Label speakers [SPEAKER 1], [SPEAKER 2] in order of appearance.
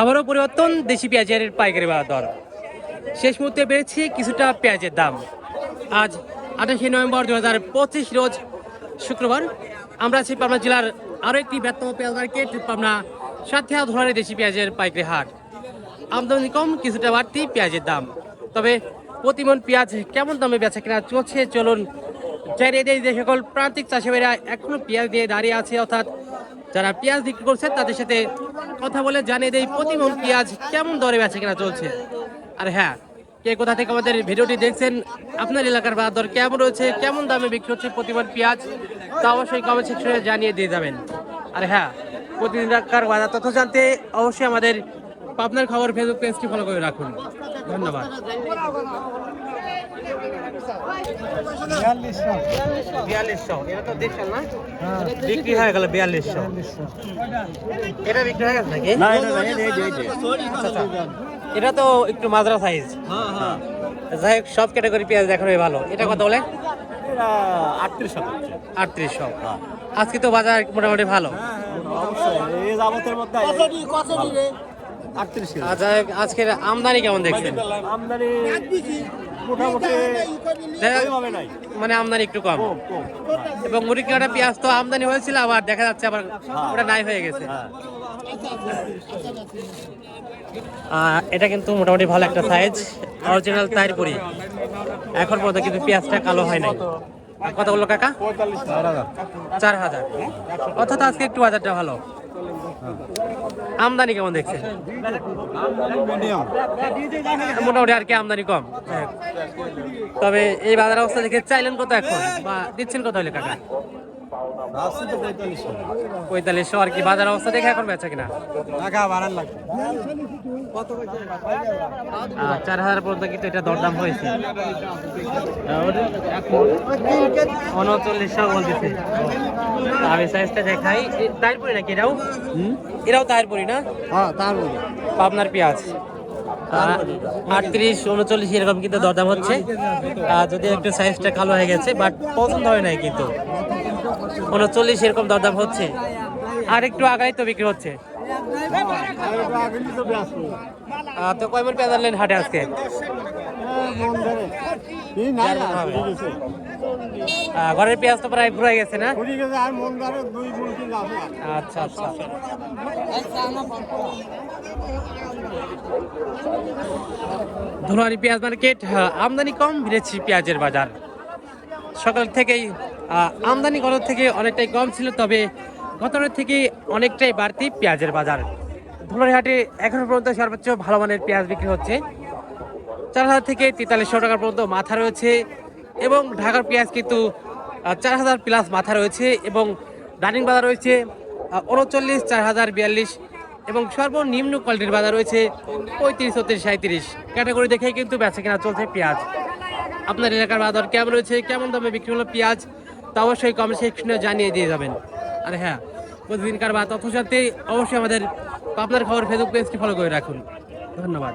[SPEAKER 1] আবারও পরিবর্তন, দেশি পেঁয়াজের পাইকারি বাজার দর। শেষ মুহূর্তে বেড়েছে কিছুটা পেঁয়াজের দাম। আজ আঠাশে নভেম্বর দু হাজার পঁচিশ রোজ শুক্রবার। আমরা আছি পাবনা জেলার আরও একটি বৃহত্তম পেঁয়াজ মার্কেট, পাবনা সাথিয়া ধরনের দেশি পেঁয়াজের পাইকারি হাট। আমদানি কম, কিছুটা বাড়তি পেঁয়াজের দাম। তবে প্রতিমন পেঁয়াজ কেমন দামে বেচা কেনা চলছে, চলুন চাইরে দেয় যে সকল প্রান্তিক চাষিভাইরা এখনও পেঁয়াজ দিয়ে দাঁড়িয়ে আছে, অর্থাৎ যারা পেঁয়াজ বিক্রি করছে, তাদের সাথে কথা বলে জানিয়ে দেয় প্রতিমন পেঁয়াজ কেমন দরে বেচা কেনা চলছে? আর হ্যাঁ কে কোথা থেকে আমাদের ভিডিওটি দেখছেন, আপনার এলাকার বাজার দর কেমন রয়েছে, কেমন দামে বিক্রি হচ্ছে প্রতিমন পেঁয়াজ, তা অবশ্যই কমেন্ট সেকশনে জানিয়ে দিয়ে যাবেন। আর হ্যাঁ প্রতিদিনকার বাজার তথ্য জানতে অবশ্যই আমাদের পাবনার খবর ফেসবুক পেজটি ফলো করে রাখুন। ধন্যবাদ। বিয়াল্লিশশো। এটা তো দেখছেন না? বিক্রি হয়ে গেল বিয়াল্লিশশো? এটা বিক্রি হয়ে গেছে নাকি? আচ্ছা, আচ্ছা। এটা তো একটু মাজরা সাইজ যাই হোক সব ক্যাটাগরি পেঁয়াজ দেখানোই ভালো। এটা কত বলে?
[SPEAKER 2] আটত্রিশ
[SPEAKER 1] আটত্রিশশো। আজকে তো বাজার মোটামুটি ভালো। হোক, আজকের আমদানি কেমন দেখছেন?
[SPEAKER 2] আমদানি
[SPEAKER 1] মানে আমদানি একটু কম। এবং মুরগি কাটা পেঁয়াজ তো আমদানি হয়েছিল আবার দেখা যাচ্ছে আবার ওটা নাই হয়ে গেছে।
[SPEAKER 2] হ্যাঁ।
[SPEAKER 1] আহ, এটা কিন্তু মোটামুটি ভালো একটা সাইজ অরিজিনাল তাইরপুরি এখন পর্যন্ত কিন্তু পেঁয়াজটা কালো হয় নাই। কত বলল কাকা চার হাজার। অর্থাৎ আজকে একটু বাজারটা ভালো। আমদানি কেমন
[SPEAKER 2] দেখছে
[SPEAKER 1] মোটামুটি আর কি আমদানি কম। হ্যাঁ। তবে এই বাজার অবস্থা দেখে চাইলেন কত এখন? বা দিচ্ছেন কত হলে কাকা পঁয়তাল্লিশশো আর কি বাজার অবস্থা দেখে এখন বেচা কিনা? চার হাজার পর্যন্ত কিন্তু এটা দরদাম হয়েছে। উনচল্লিশশো বলতেছে। আমি সাইজটা দেখাই। তারপরে নাকি এরাও এরাও তারপরে না?
[SPEAKER 2] হ্যাঁ তারপরে
[SPEAKER 1] পাবনার পেঁয়াজ। আটত্রিশ, উনচল্লিশ, এরকম কিন্তু দরদাম হচ্ছে। যদি একটু সাইজটা কালো হয়ে গেছে বাট পছন্দ হয় নাই কিন্তু। উনচল্লিশ, এরকম দরদাম হচ্ছে। আর একটু আগাই তো বিক্রি হচ্ছে। তো কয় মন পেঁয়াজ আনলেন হাটে আজকে? ঘরের পেঁয়াজ তো প্রায় ঘুরে গেছে না? আচ্ছা আচ্ছা। ধুলারি পেঁয়াজ মার্কেট আমদানি কম বেড়েছি পেঁয়াজের বাজার। সকাল থেকেই আমদানি গত থেকে অনেকটাই কম ছিল তবে গতরের থেকে অনেকটাই বাড়তি পেঁয়াজের বাজার। ধুলারি হাটে এখনও পর্যন্ত সর্বোচ্চ ভালো মানের পেঁয়াজ বিক্রি হচ্ছে। চার হাজার থেকে তেতাল্লিশশো টাকা পর্যন্ত মাথা রয়েছে এবং ঢাকার পেঁয়াজ কিন্তু চার হাজার প্লাস মাথা রয়েছে এবং রানিং বাজার রয়েছে উনচল্লিশ চার হাজার বিয়াল্লিশ এবং সর্বনিম্ন কোয়ালিটির বাজার রয়েছে পঁয়ত্রিশ, ছত্রিশ সাঁত্রিশ ক্যাটাগরি দেখেই কিন্তু বেচা কেনা চলছে পেঁয়াজ। আপনার এলাকার বাজার কেমন রয়েছে, কেমন দামে বিক্রি হলো পেঁয়াজ, তা অবশ্যই কমেন্ট সেকশনে জানিয়ে দিয়ে যাবেন। আর হ্যাঁ প্রতিদিনকার বা তথ্য সাথে অবশ্যই আমাদের পাবনার খবর ফেসবুক পেজটি ফলো করে রাখুন। ধন্যবাদ।